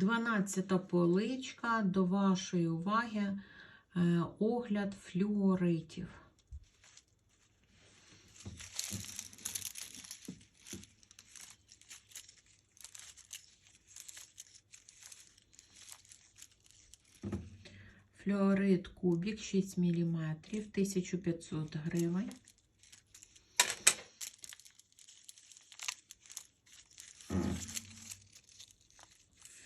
12 поличка до вашої уваги е, огляд флюоритів. Флюорит кубік 6 мм, 1500 гривень.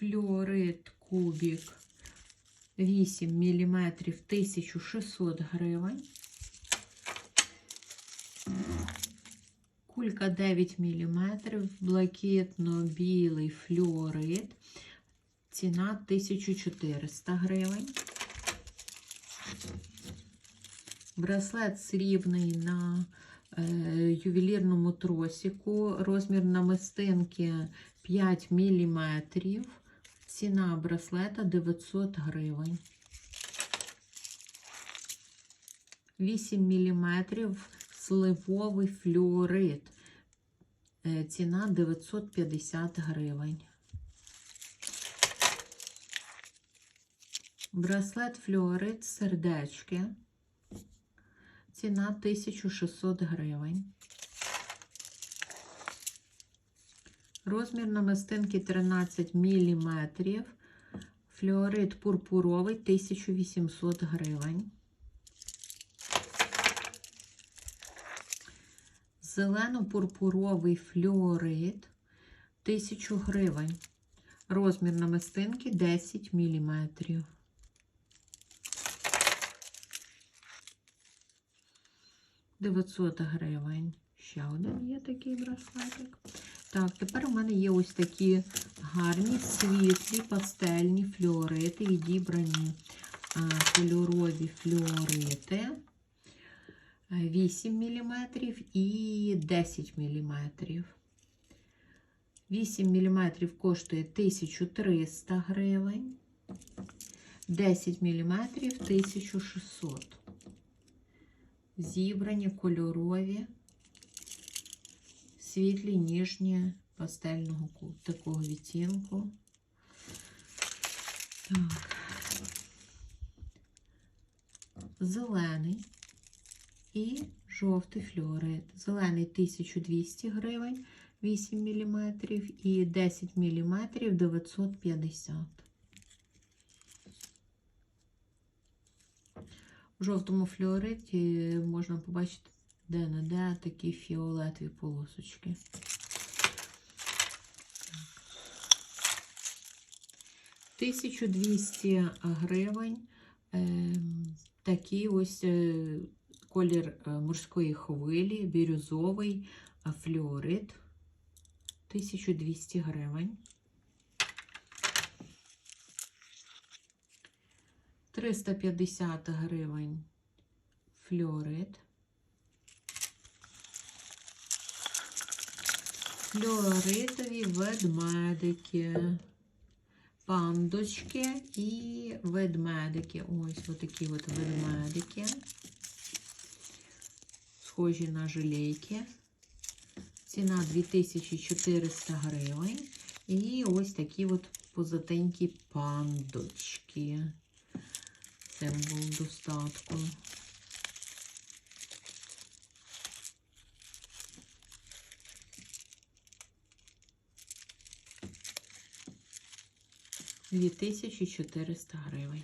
Флюорит кубік 8 мм 1600 гривень. Кулька 9 мм, блакитно-білий флюорит. Ціна 1400 гривень. Браслет срібний на е, ювелірному тросику. Розмір намистинки 5 мм. Ціна браслета 900 гривень. 8 мм сливовий флюорит. Е, Ціна 950 гривень. Браслет флюорит сердечки. Ціна 1600 гривень. Розмір намистинки 13 мм. Флюорит пурпуровий 1800 гривень. Зелено-пурпуровий флюорит 1000 гривень. Розмір намистинки 10 мм. Дев'ятсот гривень. Ще один є такий браслетик. Так, тепер у мене є ось такі гарні світлі пастельні флюорити, відібрані а, кольорові флюорити. 8 мм і 10 мм. 8 мм коштує 1300 гривень, 10 мм 1600. Зібрані кольорові, світлі, ніжні, пастельного такого відтінку. Так. Зелений і жовтий флюорит. Зелений 1200 гривень, 8 мм і 10 мм 950. В жовтому флюориті можна побачити де-не-де такі фіолетові полосочки. 1200 гривень. ем, Такий ось е, колір е, морської хвилі, бірюзовий флюорит. 1200 гривень. 350 гривень флюорит. Флюоритові ведмедики, пандочки і ведмедики. Ось отакі от ведмедики. Схожі на жилейки. Ціна 2400 гривень. І ось такі от позатенькі пандочки. Символ достатку. Дві тисячі чотириста гривень.